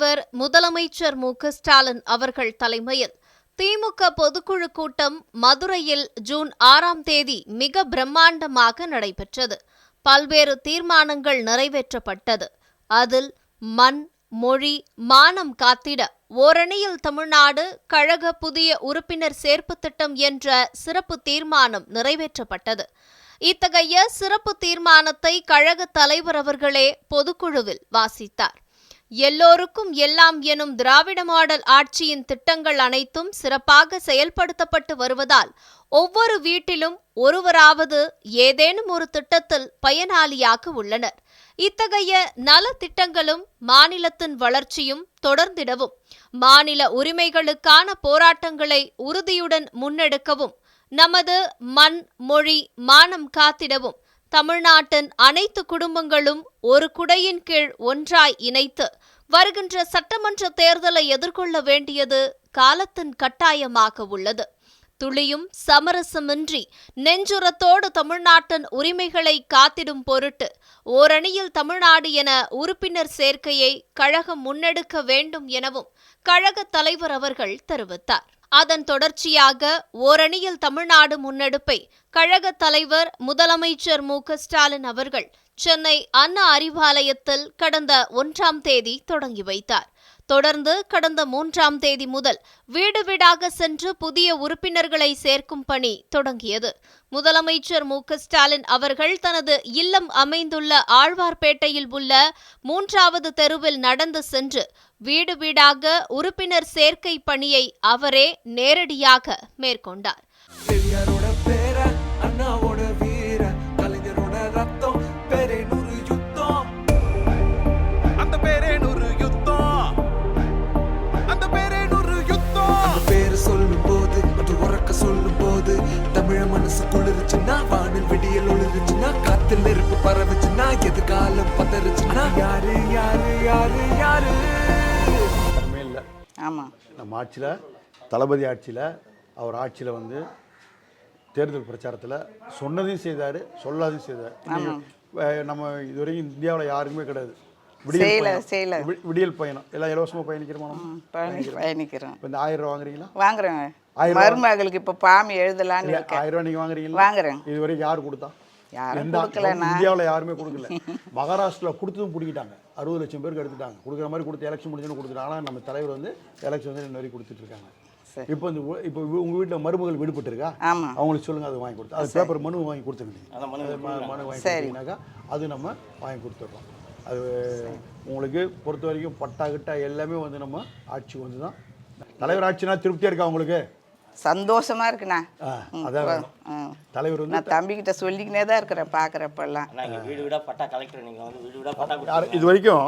தலைவர் முதலமைச்சர் மு. க. ஸ்டாலின் அவர்கள் தலைமையில் திமுக பொதுக்குழு கூட்டம் மதுரையில் ஜூன் ஆறாம் தேதி மிக பிரம்மாண்டமாக நடைபெற்றது. பல்வேறு தீர்மானங்கள் நிறைவேற்றப்பட்டது. அதில் மண் மொழி மானம் காத்திட ஓரணியில் தமிழ்நாடு கழக புதிய உறுப்பினர் சேர்ப்பு திட்டம் என்ற சிறப்பு தீர்மானம் நிறைவேற்றப்பட்டது. இத்தகைய சிறப்பு தீர்மானத்தை கழக தலைவர் அவர்களே பொதுக்குழுவில் வாசித்தார். எல்லோருக்கும் எல்லாம் எனும் திராவிட மாடல் ஆட்சியின் திட்டங்கள் அனைத்தும் சிறப்பாக செயல்படுத்தப்பட்டு வருவதால் ஒவ்வொரு வீட்டிலும் ஒருவராவது ஏதேனும் ஒரு திட்டத்தில் பயனாளியாக உள்ளனர். இத்தகைய நல திட்டங்களும் மாநிலத்தின் வளர்ச்சியும் தொடர்ந்திடவும் மாநில உரிமைகளுக்கான போராட்டங்களை உறுதியுடன் முன்னெடுக்கவும் நமது மண் மொழி மானம் காத்திடவும் தமிழ்நாட்டின் அனைத்து குடும்பங்களும் ஒரு குடையின் கீழ் ஒன்றாய் இணைத்து வருகின்ற சட்டமன்ற தேர்தலை எதிர்கொள்ள வேண்டியது காலத்தின் கட்டாயமாக உள்ளது. துளியும் சமரசமின்றி நெஞ்சுரத்தோடு தமிழ்நாட்டின் உரிமைகளை காத்திடும் பொருட்டு ஓரணியில் தமிழ்நாடு என உறுப்பினர் சேர்க்கையை கழகம் முன்னெடுக்க வேண்டும் எனவும் கழக தலைவர் அவர்கள் தெரிவித்தார். அதன் தொடர்ச்சியாக ஓரணியில் தமிழ்நாடு முன்னெடுப்பை கழக தலைவர் முதலமைச்சர் மு க ஸ்டாலின் அவர்கள் சென்னை அண்ணா அறிவாலயத்தில் கடந்த ஒன்றாம் தேதி தொடங்கி வைத்தார். தொடர்ந்து கடந்த மூன்றாம் தேதி முதல் வீடு வீடாக சென்று புதிய உறுப்பினர்களை சேர்க்கும் பணி தொடங்கியது. முதலமைச்சர் மு. ஸ்டாலின் அவர்கள் தனது இல்லம் அமைந்துள்ள ஆழ்வார்பேட்டையில் உள்ள மூன்றாவது தெருவில் நடந்து சென்று வீடு வீடாக உறுப்பினர் சேர்க்கை பணியை அவரே நேரடியாக மேற்கொண்டார். தமிழ மனசு குளிருச்சுன்னா வானில் விடியல் ஒளிருச்சுன்னா காத்தில் நெருப்பு பரவுச்சுன்னா எதிர்காலம் பதறுச்சுன்னா யாரு யாரு யாரு யாரு? தரமே இல்லை. ஆமாம் நம்ம ஆட்சியில் தளபதி ஆட்சியில் அவர் ஆட்சியில் வந்து தேர்தல் பிரச்சாரத்தில் சொன்னதையும் செய்தார் சொல்லாதையும் செய்தார். நம்ம இதுவரைக்கும் இந்தியாவில் யாருக்குமே கிடையாது. செய்யல. செய்யல. விடியல் பயணம். எல்லாம் இலவசமாக பயணிக்கிறோமா பயணிக்கிறோம். இப்போ இந்த ஆயிரம் ரூபா வாங்குறீங்களா? வாங்குறேன் மருமகளுக்கு இப்போ பாம்பு எழுதலான்னு இருக்கேன். ஆயிரம் ரூபா நீங்கள் வாங்குறீங்களா? வாங்குறேன். இது வரைக்கும் யார் கொடுத்தா? யாரும் கொடுக்கலண்ணா. இந்தியாவில் யாருமே கொடுக்கல. மகாராஷ்டிரா கொடுத்ததும் பிடிக்கிட்டாங்க. அறுபது லட்சம் பேருக்கு எடுத்துட்டாங்க. கொடுக்குற மாதிரி கொடுத்து எலெக்ஷன் முடிஞ்சோன்னு கொடுத்துட்டாங்க. ஆனால் நம்ம தலைவர் வந்து எலெக்ஷன் வந்து இன்ன வரைக்கும் கொடுத்துட்டு இருக்காங்க. இப்போ இந்த இப்போ உங்க வீட்டில் மருமகள் விடுபட்டு இருக்கா அவங்களுக்கு சொல்லுங்க அது வாங்கி கொடுத்து. அது பேப்பர் மனு வாங்கி கொடுத்துருங்க. மனு வாங்கி. கொடுத்தீங்கன்னாக்கா அது நம்ம வாங்கி கொடுத்துட்றோம். அது உங்களுக்கு பொறுத்த வரைக்கும் பட்டா கிட்டா எல்லாமே வந்து நம்ம ஆட்சி வந்து தான் தலைவர் ஆட்சினா திருப்தியாக இருக்கா உங்களுக்கு? சந்தோஷமா இருக்குண்ணா. அதான். தலைவர் நான் தம்பிக்கிட்ட சொல்லிக்கினே தான் இருக்கிறேன் பார்க்குறப்பெல்லாம். வீடு வீடாக பட்டா கலெக்டர் நீங்கள் வந்து வீடு வீடாக பட்டா யார் கொடுத்து இது வரைக்கும்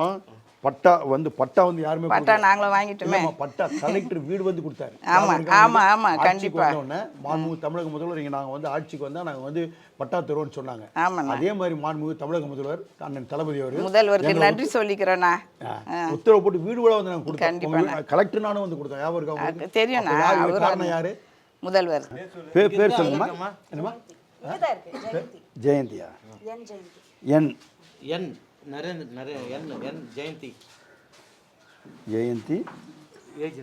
பட்டா வந்து பட்டா வந்து யாருமே பட்டா. நாங்களும் வாங்கிட்டோமே. பட்டா கலெக்டர் வீடு வந்து கொடுத்தாரு. ஆமா, ஆமா? ஆமா, ஆட்சிக்கு கண்டிப்பா. மாண்புமிகு தமிழக முதல்வர் இங்க நாங்க வந்து ஆட்சிக்கு வந்தா நாங்க வந்து பட்டா தருவோம்னு சொன்னாங்க. ஆமாண்ணா. அதே மாதிரி மாண்புமிகு தமிழக முதல்வர் அண்ணன் தளபதி அவர் முதல்வருக்கு நன்றி சொல்லிக்கிறோண்ணா. ஆ, உத்தரவு போட்டு வீடு கூட வந்து நாங்க கொடுத்தோம். கலெக்டர் நானும் வந்து கொடுத்தோம். ஞாபகம் இருக்கா. அப்ப யார்? முதல்வர். பேர் பேர் சொல்லுங்கம்மா என்னம்மா? ஜெயந்தியா? என் என். நரேந்திர நரே என் என் ஜெயந்தி. ஜெயந்தி. ஏஜ்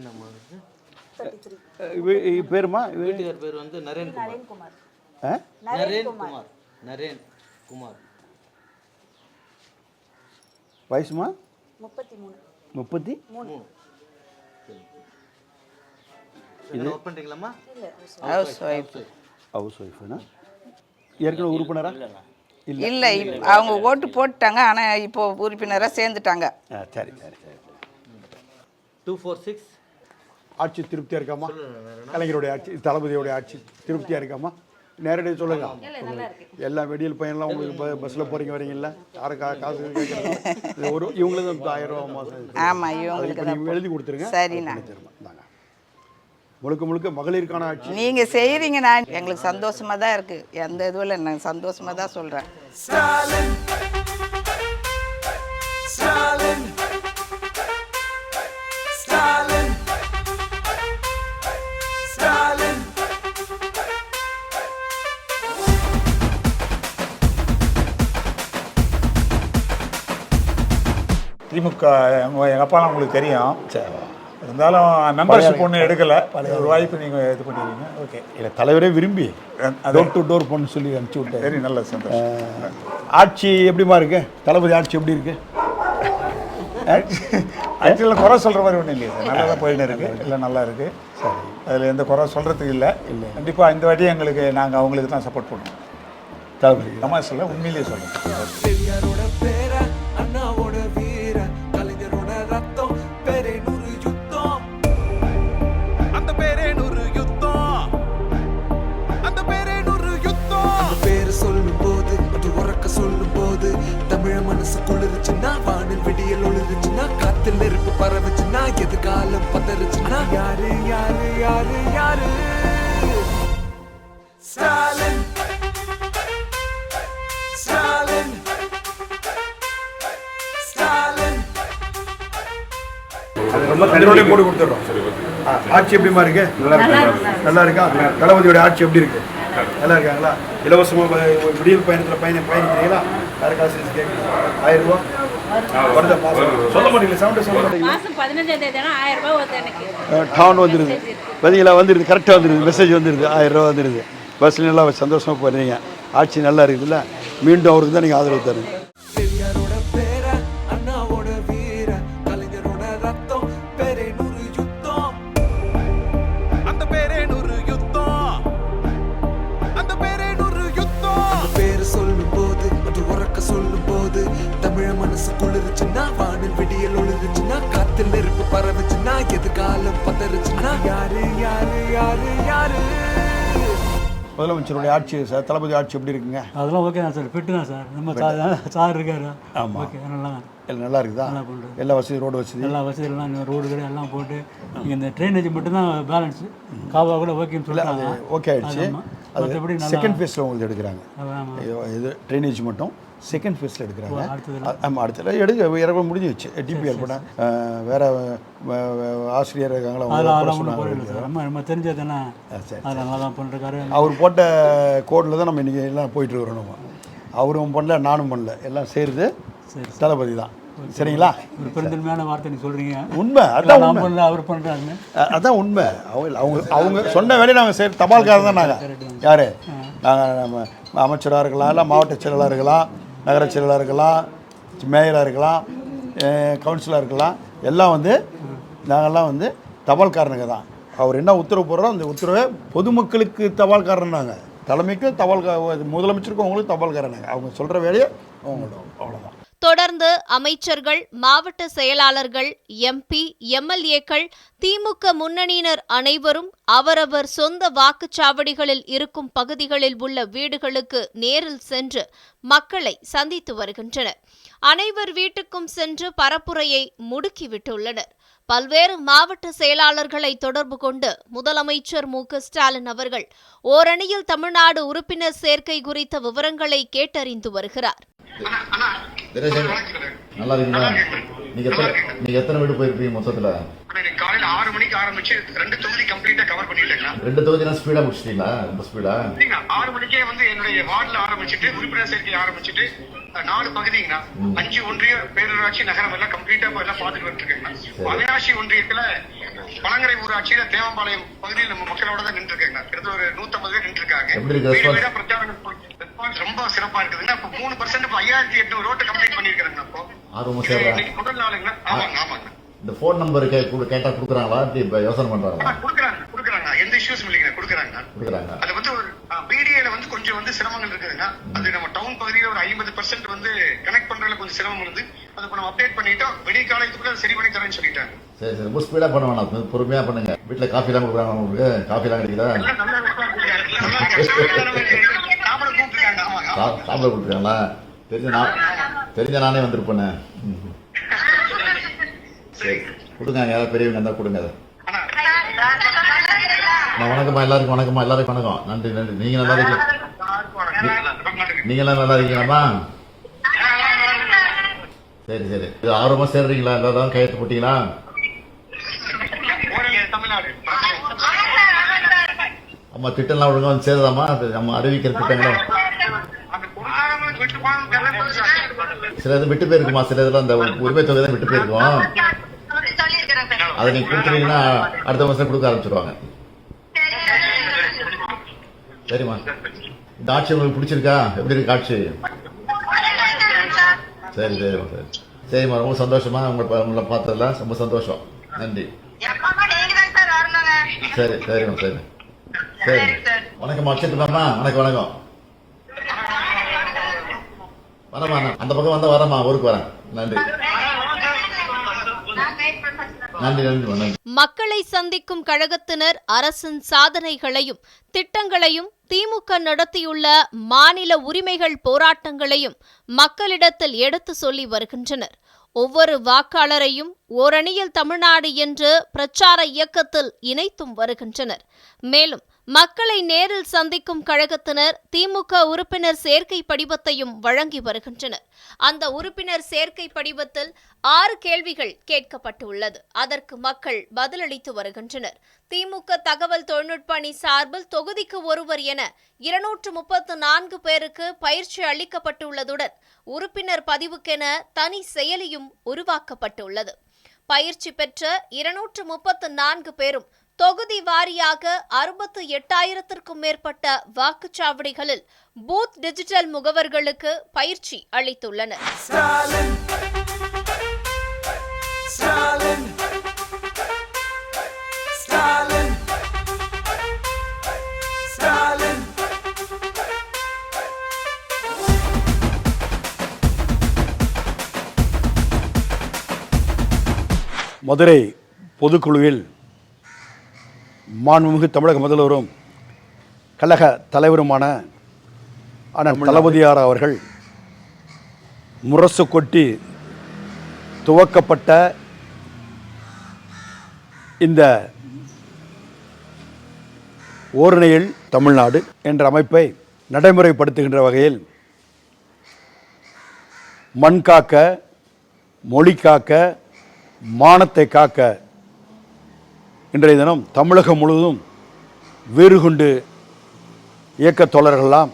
இவ பேருமா? வீட்டுக்கார் பேர் வந்து நரேன் குமார். ஆ? நரேன் குமார். நரேன் குமார். வயசுமா? முப்பத்தி? மூணு. இதில் ஒர்க் பண்ணுறீங்களாம்மா ஹவுஸ் ஒய்ஃப் ஹவுஸ் ஒய்ஃபுனா ஏற்கனவே உறுப்பினரா? இல்லை. இல்லை இப்- அவங்க ஓட்டு போட்டுட்டாங்க ஆனால் இப்போ உறுப்பினராக சேர்ந்துட்டாங்க. ஆ சரி சரி சரி. டூ ஃபோர் சிக்ஸ் ஆட்சி திருப்தியாக இருக்காமா கலைஞருடைய ஆட்சி தளபதியோடைய ஆட்சி திருப்தியாக இருக்காமா நேரடியாக சொல்லுங்க. எல்லா வெடியல் பையன்லாம் உங்களுக்கு பஸ்ஸில் போகிறீங்க வரீங்கல்ல? யாரும் கா காசு கேட்குறது இது ஒரு இவங்களுக்கு ஆயிரம் ரூபா மாதம் ஆமாம் இவங்களுக்கு எழுதி கொடுத்துருங்க. சரிண்ணா. அது பண்ணி தருமா. இந்தாங்க. முழுக்க முழுக்க மகளிருக்கான ஆட்சி. நீங்கள் செய்கிறீங்கண்ணா எங்களுக்கு சந்தோஷமாக தான் இருக்குது எந்த இதுவும் இல்லை நான் சந்தோஷமாக தான் ஸ்டாலின். திமுக எங்கள் அப்பாலாம் உங்களுக்கு தெரியும். இருந்தாலும் மெம்பர்ஷிப் ஒன்றும் எடுக்கலை. ஒரு வாய்ப்பு நீங்கள் இது பண்ணிடுவீங்க ஓகே. இல்லை தலைவரே விரும்பி அது டோர் டு டோர் பொண்ணு சொல்லி அனுப்பிச்சி விட்டேன். வெரி நல்ல சந்தோஷம். ஆட்சி எப்படிமா இருக்கு? தளபதி ஆட்சி எப்படி இருக்கு? ஆக்சுவலாக குறை சொல்கிற மாதிரி ஒன்றும் இல்லையா. சார் நல்லா தான் போயின்னு இருக்கு. எல்லாம் நல்லா இருக்கு. சரி. அதில் எந்த குறை சொல்கிறதுக்கு இல்லை. இல்லை கண்டிப்பாக இந்த வாட்டி எங்களுக்கு நாங்கள் அவங்களுக்கு தான் சப்போர்ட் பண்ணுவோம் தளபதி. தமாசில் உண்மையிலேயே சொல்லுங்கள் வானில் விடியல் ஒளிருச்சுன்னா காத்தில் நெருப்பு பரவுச்சுன்னா எதிர்காலம் பதறுச்சுன்னா யாரு யாரு யாரு யாரு? ஸ்டாலின். ஸ்டாலின். ஸ்டாலின். ரொம்ப தண்ணீரோடய போட்டு கொடுத்துட்றோம். ஆட்சி எப்படிமா இருக்கு? நல்லா இருக்கா தளபதியோட ஆட்சி எப்படி இருக்கு? நல்லா இருக்காங்களா? இலவசமாக விடியல் பயணத்தில் பயணம் பயணிக்கிறீங்களா? யாருக்காக கேட்குறீங்க ஆயிரம் ரூபா? டவுன் வந்துடுது பார்த்தீங்களா வந்துடுது கரெக்டாக வந்துடுது மெசேஜ் வந்துடுது ஆயிரம் ரூபா வந்துடுது பஸ்ஸில் நல்லா சந்தோஷமாக போயிருந்தீங்க ஆட்சி நல்லா இருக்குதுல்ல? மீண்டும் அவருக்கு தான் நீங்கள் ஆதரவு தருங்க மனசு குளிருச்சுன்னா வானில் விடியல் ஒளிருச்சுன்னா காத்தில் நெருப்பு பரவுச்சுன்னா எதிர்காலம் பதறுச்சுன்னா யாரு யாரு யாரு யாரு? முதலமைச்சருடைய ஆட்சி சார் தளபதி ஆட்சி எப்படி இருக்குங்க? அதெல்லாம் ஓகே தான் சார். ஃபிட்டு தான் சார். நம்ம சார் சார் இருக்காரு. ஆமா. ஓகே நல்லா எல்லாம் நல்லா இருக்குதா? நல்லா பண்றாரு. எல்லா வசதி ரோடு வசதி? எல்லா வசதியெல்லாம் ரோடு கடை எல்லாம் போட்டு இங்கே இந்த ட்ரைனேஜ் மட்டும்தான் பேலன்ஸ் காவா கூட ஓகேன்னு சொல்லிட்டாங்க ஓகே ஆயிடுச்சு. அது நல்லா செகண்ட் ஃபேஸில் உங்களுக்கு எடுக்கிறாங்க. இது ட்ரைனேஜ் மட்டும். செகண்ட் ஃபேஸில் எடுக்கிறாங்க. ஆமாம் அடுத்தது எடுக்க இறக்க முடிஞ்சிச்சு டிபிஆர் அஹ், வேற ஆசிரியர் இருக்காங்களா நம்ம நம்ம தெரிஞ்சது தானே சரி, அது நல்லா தான் பண்ணிருக்காரு அவர் போட்ட கோடில் தான் நம்ம இன்றைக்கி எல்லாம் போயிட்டு நம்ம. அவரும் பண்ணல நானும் பண்ணல. எல்லாம் சேருது. சரி தளபதி தான். சரிங்களா? ஒரு பெருந்தன்மையான வார்த்தை நீ சொல்கிறீங்க உண்மை. அதான் நான் பண்ணல அவர் பண்ணுறாருன்னு அ- அதான் உண்மை. அவங்க அவங்க அவங்க சொன்ன வேலையை நாங்கள் சரி தபால்காரர் தான் நாங்கள் யார்? நாங்கள் நம்ம அமைச்சராக இருக்கலாம் இல்லை மாவட்ட செயலாளராக இருக்கலாம். நகர செயலாளர் இருக்கலாம் மேயராக இருக்கலாம் கவுன்சிலராக இருக்கலாம் எல்லாம் வந்து நாங்கள்லாம் வந்து தபால்காரனுங்க தான். அவர் என்ன உத்தரவு போடுறோம் அந்த உத்தரவை பொதுமக்களுக்கு தபால்காரன் நாங்கள் தலைமைக்கும் தபால் முதலமைச்சருக்கும் அவங்களுக்கும் தபால்காரனாங்க. அவங்க சொல்கிற வேலையை அவங்களோட அவ்வளோதான் தொடர்ந்து அமைச்சர்கள் மாவட்ட செயலாளர்கள் எம்பி எம்எல்ஏக்கள் திமுக முன்னணியினர் அனைவரும் அவரவர் சொந்த வாக்குச்சாவடிகளில் இருக்கும் பகுதிகளில் உள்ள வீடுகளுக்கு நேரில் சென்று மக்களை சந்தித்து வருகின்றனர். அனைவர் வீட்டுக்கும் சென்று பரப்புரையை முடுக்கிவிட்டுள்ளனர். பல்வேறு மாவட்ட செயலாளர்களை தொடர்பு கொண்டு முதலமைச்சர் மு ஸ்டாலின் அவர்கள் ஓரணியில் தமிழ்நாடு உறுப்பினர் சேர்க்கை குறித்த விவரங்களை கேட்டறிந்து வருகிறார். தினேசன் நல்லா இருக்கீங்களா? நீங்க எத்தனை நீங்க எத்தனை வீடு போயிருப்பீங்க மொத்தத்துல? இன்னைக்கு காலையில ஆறு மணிக்கு ஆரம்பிச்சு ரெண்டு தொகுதி கம்ப்ளீட்டா கவர் பண்ணிட்டேங்க ரெண்டு தொகுதினா ஸ்பீடா முடிச்சிட்டீங்களா? ரொம்ப ஸ்பீடா இல்லைங்க ஆறு மணிக்கே வந்து என்னுடைய வார்டுல ஆரம்பிச்சுட்டு உறுப்பினர் சேர்க்கை ஆரம்பிச்சுட்டு நாலு பகுதிங்கண்ணா. அஞ்சு ஒன்றிய பேரூராட்சி நகரம் எல்லாம் கம்ப்ளீட்டா எல்லாம் பாத்துட்டு வந்துருக்கேங்க அவினாசி ஒன்றியத்துல பழங்கரை ஊராட்சியில தேவம்பாளையம் பகுதியில் நம்ம மக்களோட தான் நின்று இருக்கேங்க கிட்டத்தட்ட ஒரு நூத்தம்பது பேர் நின்று இருக்காங்க பிரச்சாரம் ரெஸ்பான்ஸ் ரொம்ப சிறப்பா இருக்குதுங்க. இப்ப மூணு பர்சன்ட் இப்ப ஐயாயிரத்தி எட்நூறு ரோட்டு கம்ப்ளீட் இது சேர்றா இன்னைக்கு முதல் நாளுங்க. ஆமாங்க ஆமாங்க. இந்த ஃபோன் நம்பர் கேட்டா கொடுக்குறாங்களா? இப்ப யோசனை பண்றாங்களா? ஆ, குடுக்குறாங்க குடுக்குறாங்க. எந்த இஷ்யூஸ் இல்லைங்க குடுக்குறாங்க. கொடுக்குறாங்க. அது வந்து ஒரு பிடிஏல வந்து கொஞ்சம் வந்து சிரமங்கள் இருக்குதுங்க. அது நம்ம டவுன் பகுதியில ஒரு ஐம்பது பர்சன்ட் வந்து கனெக்ட் பண்றதுல கொஞ்சம் சிரமம் இருந்து அது இப்ப நம்ம அப்டேட் பண்ணிட்டோம் விடிய காலத்துக்குள்ள சரி பண்ணி தரேன்னு சொல்லிட்டாங்க. சரி சரி. ரொம்ப ஸ்பீடா பண்ண வேணாம். பொறுமையா பண்ணுங்க. வீட்டுல காஃபி எல்லாம் கொடுக்குறாங்க உங்களுக்கு? காஃபி எல்லாம் கிடைக்குதா எல்லாம் நல்லா response கொடுக்குறாங்க. நல்லா இருக்கு. சாப்பிட கூப்பிட்டுருக்காங்க ஆமாங்க சா- சாப்பிட கொடுத்துருக்காங்களா தெரிஞ்ச நான் தெரிஞ்ச நானே வந்திருப்பேனே. ம். சரி கொடுங்க யாராவது பெரியவங்க இருந்தால் கொடுங்க அதை. நான் வணக்கம்மா எல்லாருக்கும் வணக்கம்மா எல்லாருக்கும் வணக்கம். நன்றி நன்றி. நீங்க நல்லா இருக்கீங்க. நீங்களாம் நல்லா இருக்கீங்களாம்மா? சரி சரி. இது ஆர்வமா சேர்றீங்களா? எல்லாரும் கையெழுத்து போட்டீங்களா? ஓரளவு அம்மா திட்டம்லாம் ஒழுங்காக வந்து சேருதாம்மா? அது நம்ம அறிவிக்கிற திட்டங்களும். சிலது விட்டு சில போயிருக்குமா? சிலதுல இதெல்லாம் அந்த உரிமை தொகை தான் விட்டு போயிருக்கும்? அதை நீங்க கொடுத்துட்டீங்கன்னா அடுத்த மாசம் கொடுக்க ஆரம்பிச்சிருவாங்க. சரிம்மா. இந்த ஆட்சி உங்களுக்கு பிடிச்சிருக்கா? எப்படி இருக்கு ஆட்சி? சரி சரிம்மா சரி. சரிம்மா ரொம்ப சந்தோஷமா உங்களை உங்களை பார்த்ததுல ரொம்ப சந்தோஷம். நன்றி. சரி சரிம்மா சரி. சரி. வணக்கம் அக்ஷயத்துமாம்மா வணக்கம் வணக்கம். வரமா அந்த பக்கம் வந்தா வரமா ஊருக்கு வரேன். நன்றி நன்றி. மக்களை சந்திக்கும் கழகத்தினர் அரசின் சாதனைகளையும் திட்டங்களையும் திமுக நடத்தியுள்ள மாநில உரிமைகள் போராட்டங்களையும் மக்களிடத்தில் எடுத்து சொல்லி வருகின்றனர். ஒவ்வொரு வாக்காளரையும் ஓரணியில் தமிழ்நாடு என்று பிரச்சார இயக்கத்தில் இணைத்தும் வருகின்றனர். மேலும் மக்களை நேரில் சந்திக்கும் கழகத்தினர் திமுக உறுப்பினர் சேர்க்கை படிவத்தையும் வழங்கி வருகின்றனர். அந்த உறுப்பினர் சேர்க்கை படிவத்தில் ஆறு கேள்விகள் கேட்கப்பட்டுள்ளது. அதற்கு மக்கள் பதிலளித்து வருகின்றனர். திமுக தகவல் தொழில்நுட்ப அணி சார்பில் தொகுதிக்கு ஒருவர் என இருநூற்று முப்பத்து நான்கு பேருக்கு பயிற்சி அளிக்கப்பட்டுள்ளதுடன் உறுப்பினர் பதிவுக்கென தனி செயலியும் உருவாக்கப்பட்டுள்ளது. பயிற்சி பெற்ற இருநூற்று முப்பத்து நான்கு பேரும் தொகுதி வாரியாக அறுபத்து எட்டாயிரத்திற்கும் மேற்பட்ட வாக்குச்சாவடிகளில் பூத் டிஜிட்டல் முகவர்களுக்கு பயிற்சி அளித்துள்ளனர். ஸ்டாலின். ஸ்டாலின். ஸ்டாலின். ஸ்டாலின். மதுரை பொதுக்குழுவில் மாண்புமிகு தமிழக முதல்வரும் கழக தலைவருமான அண்ணன் தளபதியார் அவர்கள் முரசு கொட்டி துவக்கப்பட்ட இந்த ஓரணியில் தமிழ்நாடு என்ற அமைப்பை நடைமுறைப்படுத்துகின்ற வகையில் மண் காக்க மொழி காக்க மானத்தை காக்க இன்றைய தினம் தமிழகம் முழுவதும் வேறு கொண்டு இயக்கத் தோழர்களெல்லாம்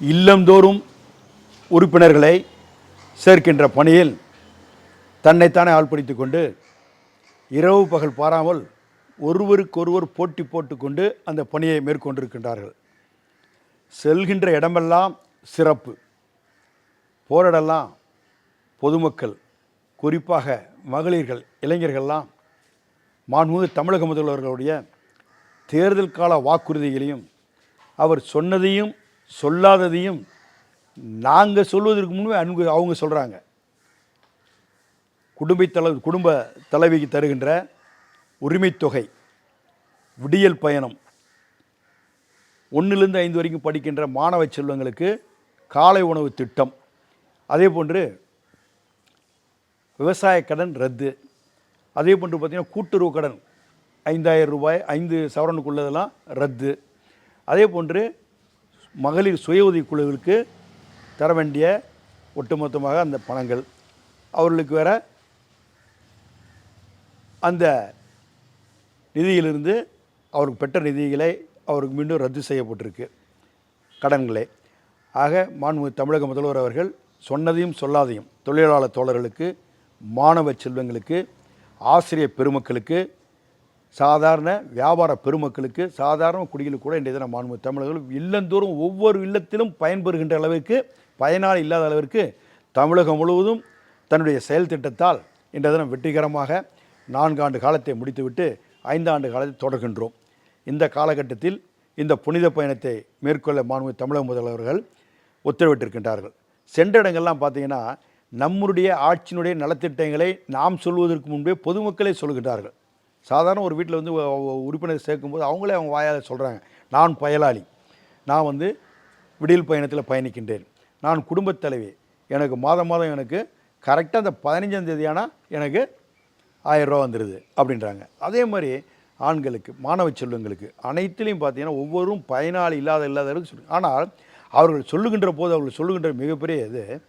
இல்லந்தோறும் உறுப்பினர்களை சேர்க்கின்ற பணியில் தன்னைத்தானே ஆள்படுத்திக் கொண்டு இரவு பகல் பாராமல் ஒருவருக்கொருவர் போட்டி போட்டுக்கொண்டு அந்த பணியை மேற்கொண்டிருக்கின்றார்கள். செல்கின்ற இடமெல்லாம் சிறப்பு. போரிடலாம் பொதுமக்கள் குறிப்பாக மகளிர்கள் இளைஞர்கள்லாம் மாண்புமிகு தமிழக முதல்வர்களுடைய தேர்தல் கால வாக்குறுதிகளையும் அவர் சொன்னதையும் சொல்லாததையும் நாங்கள் சொல்வதற்கு முன்பே அன்பு அவங்க சொல்கிறாங்க குடும்ப தலை குடும்ப தலைவிக்கு தருகின்ற உரிமைத்தொகை விடியல் பயணம் ஒன்றிலிருந்து ஐந்து வரைக்கும் படிக்கின்ற மாணவ செல்வங்களுக்கு காலை உணவு திட்டம் அதே போன்று விவசாய கடன் ரத்து அதே போன்று பார்த்திங்கன்னா கூட்டுறவு கடன் ஐந்தாயிரம் ரூபாய் ஐந்து சவரனுக்குள்ளதெல்லாம் ரத்து. அதே போன்று மகளிர் சுய உதவிக்குழுவிற்கு தர வேண்டிய ஒட்டுமொத்தமாக அந்த பணங்கள். அவர்களுக்கு வேற அந்த நிதியிலிருந்து அவருக்கு பெற்ற நிதிகளை அவருக்கு மீண்டும் ரத்து செய்யப்பட்டிருக்கு கடன்களை. ஆக மாண்பு தமிழக முதல்வர் அவர்கள் சொன்னதையும் சொல்லாதையும் தொழிலாளர் தோழர்களுக்கு மாணவ செல்வங்களுக்கு ஆசிரியர் பெருமக்களுக்கு சாதாரண வியாபார பெருமக்களுக்கு சாதாரண குடிகளுக்கு கூட இன்றைய தினம் மாண்பு தமிழர்கள் இல்லந்தோறும் ஒவ்வொரு இல்லத்திலும் பயன்பெறுகின்ற அளவிற்கு பயனாளி இல்லாத அளவிற்கு தமிழகம் முழுவதும் தன்னுடைய செயல் திட்டத்தால் இன்றைய தினம் வெற்றிகரமாக நான்காண்டு காலத்தை முடித்துவிட்டு ஐந்தாண்டு காலத்தை தொடர்கின்றோம். இந்த காலகட்டத்தில் இந்த புனித பயணத்தை மேற்கொள்ள மாண்பு தமிழக முதல்வர்கள் உத்தரவிட்டிருக்கின்றார்கள். சென்ற இடங்கள்லாம் பார்த்திங்கன்னா நம்முடைய ஆட்சியினுடைய நலத்திட்டங்களை நாம் சொல்வதற்கு முன்பே பொதுமக்களே சொல்கிறார்கள். சாதாரண ஒரு வீட்டில் வந்து உறுப்பினர் சேர்க்கும்போது அவங்களே அவங்க வாயால் சொல்கிறாங்க நான் பயனாளி நான் வந்து விடியல் பயணத்தில் பயணிக்கின்றேன். நான் குடும்பத் தலைவி. எனக்கு மாதம் மாதம் எனக்கு கரெக்டாக அந்த பதினஞ்சாம் தேதி எனக்கு ஆயிரரூவா வந்துடுது அப்படின்றாங்க. அதே மாதிரி ஆண்களுக்கு மாணவ செல்வங்களுக்கு அனைத்துலேயும் பார்த்தீங்கன்னா ஒவ்வொருவரும் பயனாளி இல்லாத இல்லாத அளவுக்கு சொல்லுங்கள் ஆனால் அவர்கள் சொல்லுகின்ற போது அவர்கள் சொல்லுகின்ற மிகப்பெரிய இது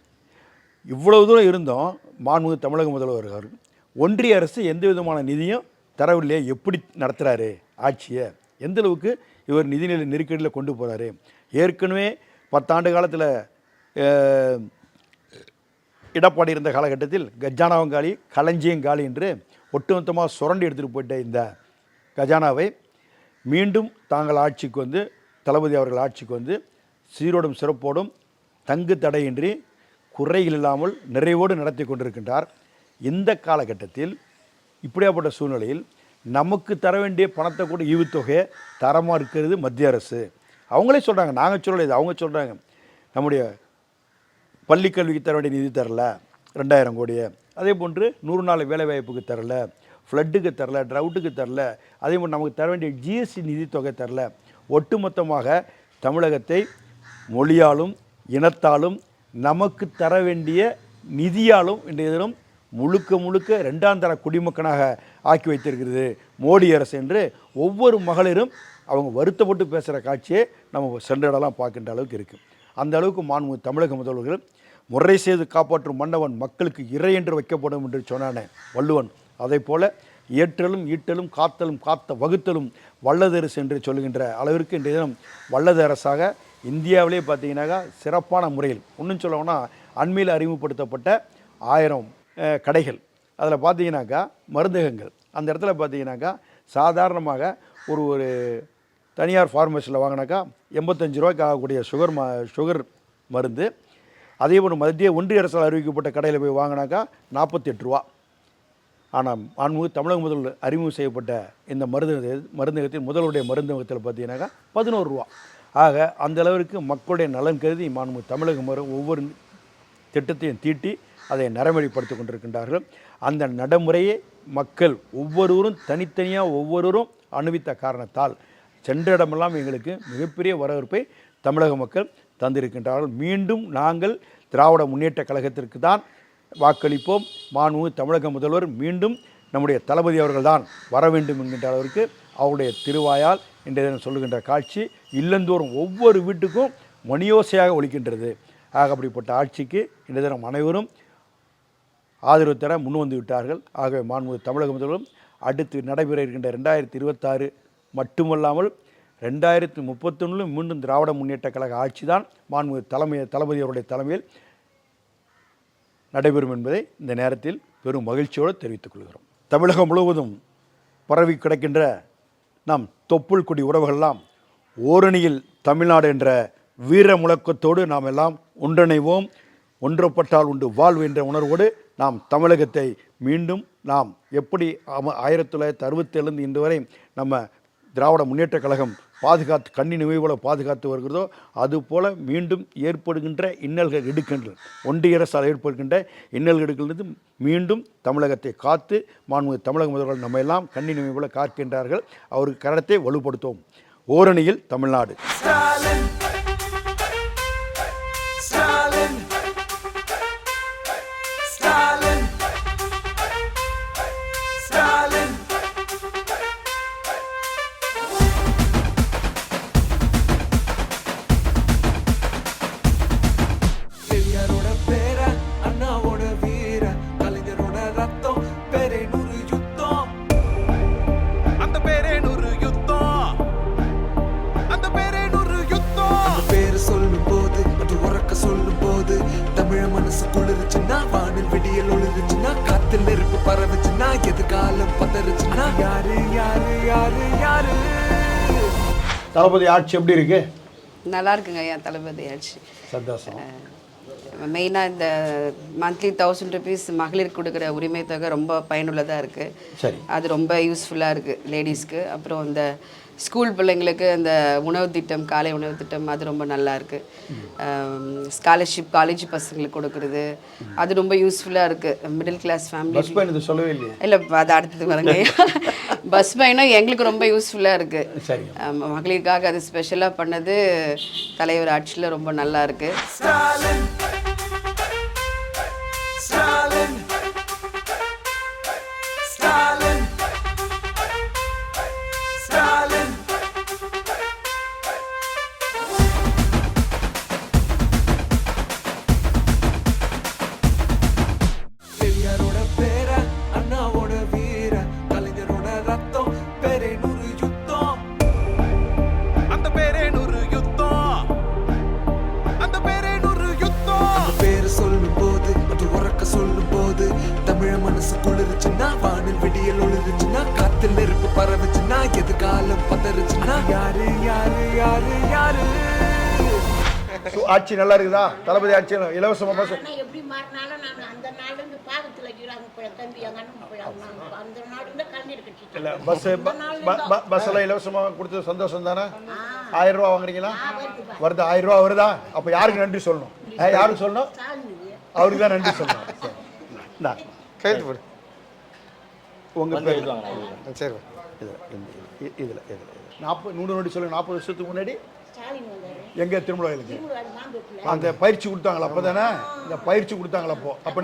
இவ்வளவு தூரம் இருந்தோம். மாண்புமிகு தமிழக முதல்வர் அவர் ஒன்றிய அரசு எந்த விதமான நிதியும் தரவில்லையே. எப்படி நடத்துகிறாரு ஆட்சியை எந்தளவுக்கு இவர் நிதிநிலை நெருக்கடியில் கொண்டு போகிறாரு ஏற்கனவே பத்தாண்டு காலத்தில் இடப்பாடி இருந்த காலகட்டத்தில் கஜானாவங்காலி களஞ்சியங்காலி என்று ஒட்டுமொத்தமாக சுரண்டி எடுத்துகிட்டு போயிட்ட இந்த கஜானாவை மீண்டும் தாங்கள் ஆட்சிக்கு வந்து தளபதி அவர்கள் ஆட்சிக்கு வந்து சீரோடும் சிறப்போடும் தங்கு தடையின்றி குறைகள் இல்லாமல் நிறைவோடு நடத்தி கொண்டிருக்கின்றார். இந்த காலகட்டத்தில் இப்படியாப்பட்ட சூழ்நிலையில் நமக்கு தர வேண்டிய பணத்தை கூட ஈவுத்தொகையை தரமாக இருக்கிறது மத்திய அரசு. அவங்களே சொல்கிறாங்க நாங்கள் சொல்லலை அவங்க சொல்கிறாங்க நம்முடைய பள்ளிக்கல்விக்கு தர வேண்டிய நிதி தரல ரெண்டாயிரம் கோடியை. அதே போன்று நூறு நாள் வேலைவாய்ப்புக்கு தரல ஃப்ளட்டுக்கு தரல ட்ரவுட்டுக்கு தரல அதே போன்று நமக்கு தர வேண்டிய ஜிஎஸ்டி நிதித்தொகை தரல. ஒட்டுமொத்தமாக தமிழகத்தை மொழியாலும் இனத்தாலும் நமக்கு தர வேண்டிய நிதியாலும் இன்றைய தினம் முழுக்க முழுக்க ரெண்டாம் தர குடிமக்கனாக ஆக்கி வைத்திருக்கிறது மோடி அரசு என்று ஒவ்வொரு மகளிரும் அவங்க வருத்தப்பட்டு பேசுகிற காட்சியை நம்ம சென்ற இடம்லாம் பார்க்கின்ற அளவுக்கு இருக்குது அந்த அளவுக்கு மாண்பு தமிழக முதல்வர்கள் முறை செய்து காப்பாற்றும் மன்னவன் மக்களுக்கு இறை என்று வைக்கப்படும் என்று சொன்னானே வள்ளுவன். அதைப் போல ஏற்றலும் ஈட்டலும் காத்தலும் காத்த வகுத்தலும் வல்லதரசு என்று சொல்லுகின்ற அளவிற்கு இன்றைய தினம் வல்லது அரசாக இந்தியாவிலே பார்த்தீங்கன்னாக்கா சிறப்பான முறையில் இன்னும் சொல்லணும்னா அண்மையில் அறிமுகப்படுத்தப்பட்ட ஆயிரம் கடைகள். அதில் பார்த்தீங்கன்னாக்கா மருந்தகங்கள். அந்த இடத்துல பார்த்தீங்கன்னாக்கா சாதாரணமாக ஒரு ஒரு தனியார் ஃபார்மஸியில் வாங்கினாக்கா எண்பத்தஞ்சு ரூபாய்க்கு ஆகக்கூடிய சுகர் ம சுகர் மருந்து. அதே போல் மத்திய ஒன்றிய அரசால் அறிவிக்கப்பட்ட கடையில் போய் வாங்கினாக்கா நாற்பத்தெட்டு ரூபா. ஆனால் ஆன்மீக தமிழக முதல் அறிமுகம் செய்யப்பட்ட இந்த மருந்து மருந்தகத்தில் முதல்வருடைய மருந்தகத்தில் பார்த்தீங்கன்னாக்கா பதினோரு ரூபா. ஆக அந்த அளவிற்கு மக்களுடைய நலன் கருதி மாண்பு தமிழக முறை ஒவ்வொரு திட்டத்தையும் தீட்டி அதை நடைமுறைப்படுத்தி கொண்டிருக்கின்றார்கள். அந்த நடைமுறையை மக்கள் ஒவ்வொருவரும் தனித்தனியாக ஒவ்வொருவரும் அனுபவித்த காரணத்தால் சென்ற இடமெல்லாம் எங்களுக்கு மிகப்பெரிய வரவேற்பை தமிழக மக்கள் தந்திருக்கின்றார்கள். மீண்டும் நாங்கள் திராவிட முன்னேற்ற கழகத்திற்கு தான் வாக்களிப்போம். மாண்பு தமிழக முதல்வர் மீண்டும் நம்முடைய தளபதி அவர்கள்தான் வர வேண்டும் என்கின்ற அளவிற்கு அவருடைய திருவாயால் இன்றைய தினம் சொல்லுகின்ற காட்சி இல்லந்தோறும் ஒவ்வொரு வீட்டுக்கும் மணியோசையாக ஒழிக்கின்றது ஆக அப்படிப்பட்ட ஆட்சிக்கு இன்றைய தினம் அனைவரும் ஆதரவு தர முன்வந்து விட்டார்கள். ஆகவே மாண்புமிகு தமிழக முதல்வரும் அடுத்து நடைபெற இருக்கின்ற ரெண்டாயிரத்தி இருபத்தாறு மட்டுமல்லாமல் ரெண்டாயிரத்தி முப்பத்தொன்னிலும் மீண்டும் திராவிட முன்னேற்ற கழக ஆட்சி தான் மாண்புமிகு தலைமை தளபதி அவருடைய தலைமையில் நடைபெறும் என்பதை இந்த நேரத்தில் பெரும் மகிழ்ச்சியோடு தெரிவித்துக் கொள்கிறோம். தமிழகம் முழுவதும் பரவி கிடக்கின்ற நம் தொப்புள் குடி உறவுகள்லாம் ஓரணியில் தமிழ்நாடு என்ற வீர முழக்கத்தோடு நாம் எல்லாம் ஒன்றிணைவோம். ஒன்றுபட்டால் உண்டு வாழ்வு என்ற உணர்வோடு நாம் தமிழகத்தை மீண்டும் நாம் எப்படி ஆயிரத்தி தொள்ளாயிரத்தி அறுபத்தேழுந்து இன்று வரை நம்ம திராவிட முன்னேற்றக் கழகம் பாதுகாத்து கண்ணி நினைவுகளை பாதுகாத்து வருகிறதோ அதுபோல் மீண்டும் ஏற்படுகின்ற இன்னல்கள் எடுக்கின்ற ஒன்றிய அரசால் ஏற்படுகின்ற இன்னல்கள் இடுக்கின்றது மீண்டும் தமிழகத்தை காத்து மாண்புமிகு தமிழக முதல்வர்கள் நம்ம எல்லாம் கண்ணி போல காக்கின்றார்கள். அவருக்கு கரணத்தை வலுப்படுத்துவோம். ஓரணியில் தமிழ்நாடு. தளபதி ஆட்சி எப்படி இருக்கு? நல்லா இருக்குங்க ஐயா தளபதி ஆட்சி. சந்தோஷம். மெயினாக இந்த மந்த்லி தௌசண்ட் ருபீஸ் மகளிர் கொடுக்குற உரிமை தொகை ரொம்ப பயனுள்ளதாக இருக்குது சரி. அது ரொம்ப யூஸ்ஃபுல்லாக இருக்குது லேடிஸ்க்கு அப்புறம் இந்த ஸ்கூல் பிள்ளைங்களுக்கு அந்த உணவு திட்டம் காலை உணவு திட்டம் அது ரொம்ப நல்லா இருக்குது ஸ்காலர்ஷிப் காலேஜ் பசங்களுக்கு கொடுக்குறது அது ரொம்ப யூஸ்ஃபுல்லாக இருக்குது மிடில் கிளாஸ் ஃபேமிலி சொல்லவே இல்லையே? இல்லை அது அடுத்தது வரங்க. பஸ் பயணம் எங்களுக்கு ரொம்ப யூஸ்ஃபுல்லாக இருக்குது சரி. மகளிருக்காக அது ஸ்பெஷலாக பண்ணது தலைவர் ஆட்சியில் ரொம்ப நல்லா இருக்குது ஆட்சி நல்லா இருக்குதா? தளபதி ஆட்சி இலவசமா பஸ் ஆனா எப்படி மாறினாலும் நான் அந்த நாள்ல இருந்து பாகத்துல இருக்கிறாங்க போல தம்பி எங்க அண்ணன் போல நான் அந்த நாடு இருந்து கலைஞர் கட்சி இல்ல பஸ் பஸ் எல்லாம் இலவசமா கொடுத்தது சந்தோஷம் தானே? ஆயிரம் ரூபா வாங்குறீங்களா? வருது ஆயிரம் ரூபா வருதா? அப்ப யாருக்கு நன்றி சொல்லணும்? யாருக்கு சொல்லணும்? அவருக்கு தான் நன்றி சொல்லணும். போடு உங்க பேர் சரி இதுல. நாற்பது நூறு நோடி சொல்லுங்க. நாற்பது வருஷத்துக்கு முன்னாடி எங்க மாந்தோப்புல அந்த பயிற்சி கொடுத்தாங்களா அப்பதானே இந்த பயிற்சி கொடுத்தாங்களா அப்போ? அப்ப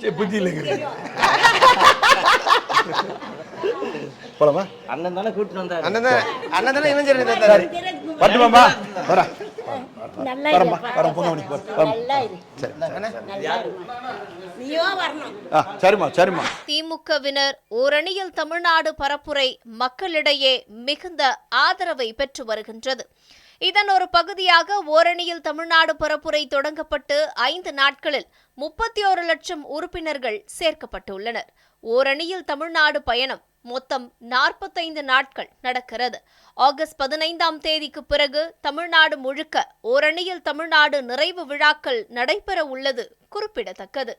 தெரியாது புத்தி இல்லைங்க. போலாமா? அண்ணன் தானே கூட்டிட்டு வந்தாரு. அண்ணன் தானே வர. வரம்மா. வரம் பொங்க மணிக்கு வர வரணும். ஆ சரிம்மா சரிம்மா. திமுகவினர் ஓரணியில் தமிழ்நாடு பரப்புரை மக்களிடையே மிகுந்த ஆதரவை பெற்று வருகின்றது. இதன் ஒரு பகுதியாக ஓரணியில் தமிழ்நாடு பரப்புரை தொடங்கப்பட்டு ஐந்து நாட்களில் முப்பத்தி ஒரு லட்சம் உறுப்பினர்கள் சேர்க்கப்பட்டுள்ளனர். ஓரணியில் தமிழ்நாடு பயணம் மொத்தம் நாற்பத்தைந்து நாட்கள் நடக்கிறது. ஆகஸ்ட் பதினைந்தாம் தேதிக்கு பிறகு தமிழ்நாடு முழுக்க ஓரணியில் தமிழ்நாடு நிறைவு விழாக்கள் நடைபெற உள்ளது குறிப்பிடத்தக்கது.